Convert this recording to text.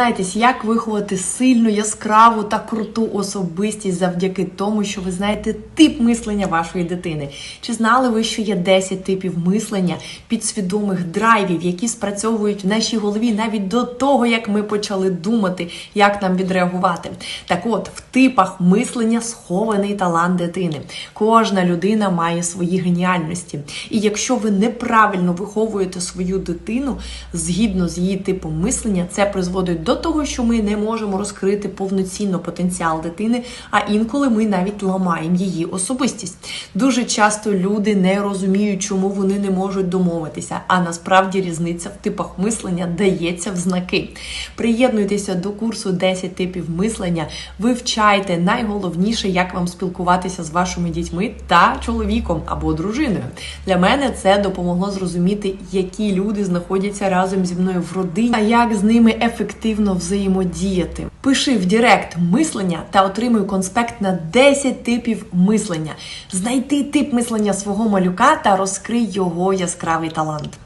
Знаєтесь, як виховати сильну, яскраву та круту особистість завдяки тому, що ви знаєте тип мислення вашої дитини. Чи знали ви, що є 10 типів мислення підсвідомих драйвів, які спрацьовують в нашій голові навіть до того, як ми почали думати, як нам відреагувати? Так от, в типах мислення схований талант дитини. Кожна людина має свої геніальності. І якщо ви неправильно виховуєте свою дитину згідно з її типом мислення, це призводить до того, що ми не можемо розкрити повноцінно потенціал дитини, а інколи ми навіть ламаємо її особистість. Дуже часто люди не розуміють, чому вони не можуть домовитися, а насправді різниця в типах мислення дається в знаки. Приєднуйтеся до курсу 10 типів мислення, вивчайте найголовніше, як вам спілкуватися з вашими дітьми та чоловіком або дружиною. Для мене це допомогло зрозуміти, які люди знаходяться разом зі мною в родині, а як з ними ефективно взаємодіяти. Пиши в Директ мислення та отримуй конспект на 10 типів мислення. Знайти тип мислення свого малюка та розкрий його яскравий талант.